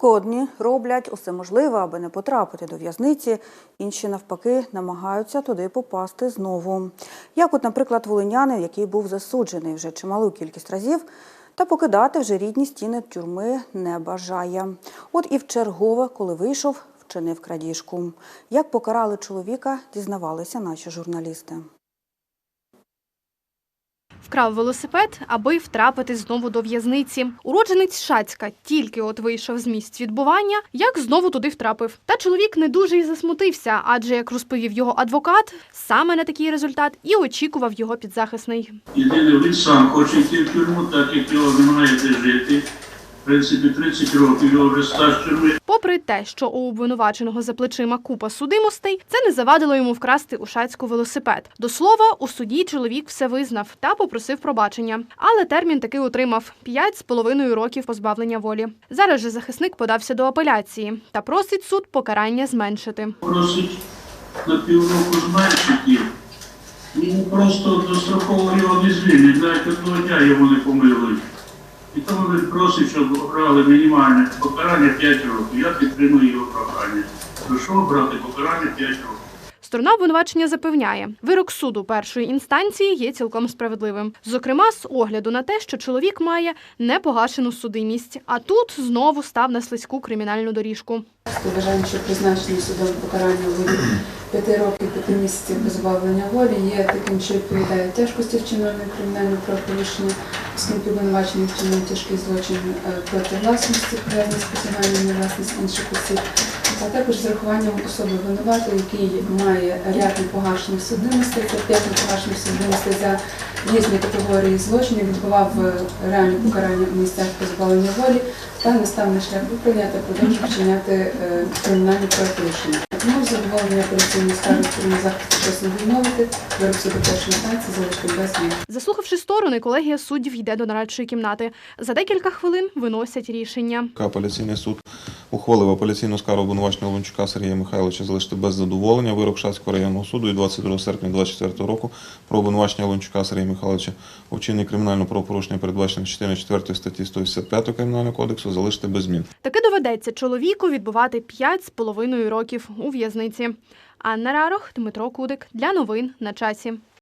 Поки одні роблять усе можливе, аби не потрапити до в'язниці, інші навпаки намагаються туди попасти знову. Як, от, наприклад, волинянин, який був засуджений вже чималу кількість разів, та покидати вже рідні стіни тюрми не бажає. От і вчергове, коли вийшов, вчинив крадіжку. Як покарали чоловіка, дізнавалися наші журналісти. Вкрав велосипед, аби втрапити знову до в'язниці. Уродженець Шацька тільки от вийшов з місць відбування, як знову туди втрапив. Та чоловік не дуже й засмутився, адже, як розповів його адвокат, саме на такий результат і очікував його підзахисний. Єдине, він сам хоче йти в тюрму, так як його немає де жити. Принципі, 30 років його вже стаж тюрми. Попри те, що у обвинуваченого за плечима купа судимостей, це не завадило йому вкрасти у Шацьку велосипед. До слова, у суді чоловік все визнав та попросив пробачення. Але термін таки отримав п'ять з половиною років позбавлення волі. Зараз же захисник подався до апеляції та просить суд покарання зменшити. Просить на півроку зменшити. Він просто достроково його не звільнять, навіть одного дня його не помилують. І тому він просить, щоб обрали мінімальне покарання 5 років. Я підтримую його прохання. Прошу обрати покарання 5 років. Сторона обвинувачення запевняє, вирок суду першої інстанції є цілком справедливим. Зокрема, з огляду на те, що чоловік має непогашену судимість, а тут знову став на слизьку кримінальну доріжку. Вважаємо, що призначення судом покарання у виді 5 років 5 місяців позбавлення волі є таким, що відповідає тяжкості вчиненого кримінального правопорушення, оскільки обвинувачений вчинив тяжкий злочин е, проти власності, приведення з посягання на власність інших осіб, а також з рахуванням особи винувати, який має ряд непогашених судимостей, це 5 непогашених судимостей за різні категорії злочинів, відбував е, реальне покарання у місцях позбавлення волі та не став на шлях виправлення та продовжив вчиняти е, кримінальні правопорушення. Тому задоволення апеляційної скарги сторони захисту чесно відмовити, вирок суду першої інстанції залишити без змін. Заслухавши сторони, колегія суддів йде до нарадчої кімнати. За декілька хвилин виносять рішення. Апеляційний суд ухвалив апеляційну скаргу обвинуваченого Лунчука Сергія Михайловича залишити без задоволення вирок Шацького районного суду від 22 серпня 2024 року про обвинувачення Лунчука Сергія Михайловича у вчиненні кримінального правопорушення, передбаченого частиною 4 статті 185 Кримінального кодексу, залишити без змін. Таки доведеться чоловіку відбувати п'ять з половиною років у в'язниці. Анна Рарох, Дмитро Кудик для новин на часі.